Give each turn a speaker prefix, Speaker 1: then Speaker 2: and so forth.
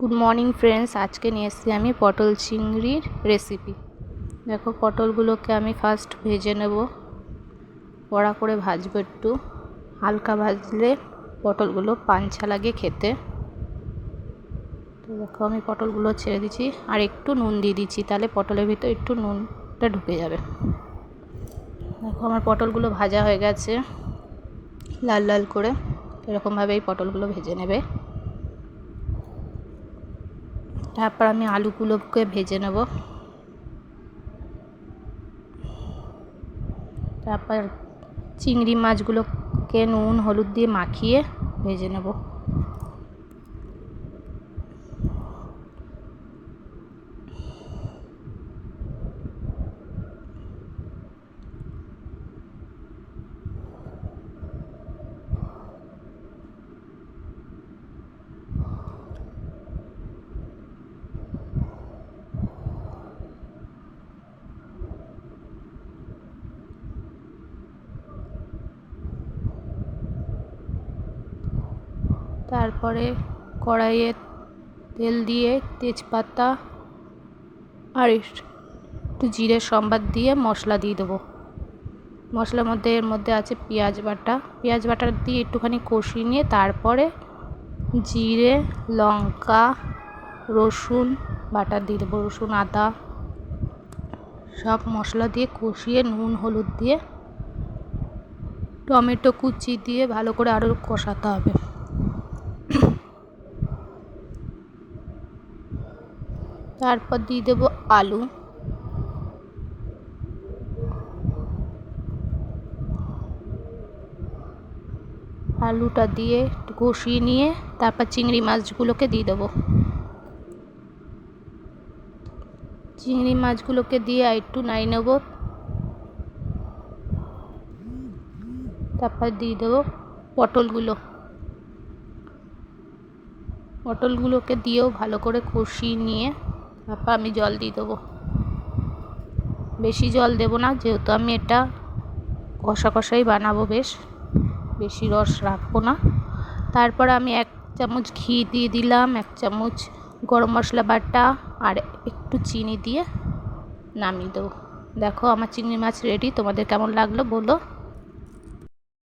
Speaker 1: Good morning friends আজকে নিয়ে এসেছি আমি পটল চিংড়ির রেসিপি দেখো, পটলগুলোকে আমি ফার্স্ট ভেজে নেব। কড়া করে ভাজবো একটু। হালকা ভাজলে পটলগুলো পাঞ্ছা লাগে খেতে। তো দেখো, আমি পটলগুলো ছেড়ে দিচ্ছি। আর একটু নুন দিয়ে দিচ্ছি, তাহলে পটলের ভিতর একটু নুনটা ঢুকে যাবে। দেখো, আমার পটলগুলো ভাজা হয়ে গেছে। লাল লাল করে এরকমভাবে এই পটলগুলো ভেজে নেবে। তারপর আমি আলুগুলোকে ভেজে নেব। তারপর চিংড়ি মাছগুলোকে নুন হলুদ দিয়ে মাখিয়ে ভেজে নেব। তারপরে কড়াইয়ে তেল দিয়ে তেজপাতা আর একটু জিরে, সম্বাদ দিয়ে মশলা দিয়ে দেবো। মশলার মধ্যে, এর মধ্যে আছে পেঁয়াজ বাটা। পেঁয়াজ বাটা দিয়ে একটুখানি কষিয়ে নিয়ে তারপরে জিরে, লঙ্কা, রসুন বাটা দিয়ে দেবো। রসুন, আদা, সব মশলা দিয়ে কষিয়ে নুন, হলুদ দিয়ে টমেটো কুচি দিয়ে ভালো করে আরও কষাতে হবে। তারপর দিয়ে দেবো আলু। আলুটা দিয়ে কষিয়ে নিয়ে তারপর চিংড়ি মাছগুলোকে দিয়ে দেবো। চিংড়ি মাছগুলোকে দিয়ে একটু নাই নেব। তারপর দিয়ে দেবো পটলগুলো। পটলগুলোকে দিয়েও ভালো করে কষিয়ে নিয়ে তারপর আমি জল দিয়ে দেবো। বেশি জল দেবো না, যেহেতু আমি এটা কষা কষাই বানাবো বেশ। বেশি রস রাখব না। তারপর আমি এক চামচ ঘি দিয়ে দিলাম, এক চামচ গরম মশলা বাটা আর একটু চিনি দিয়ে নামিয়ে দেবো। দেখো, আমার চিংড়ি মাছ রেডি তোমাদের কেমন লাগল বলো।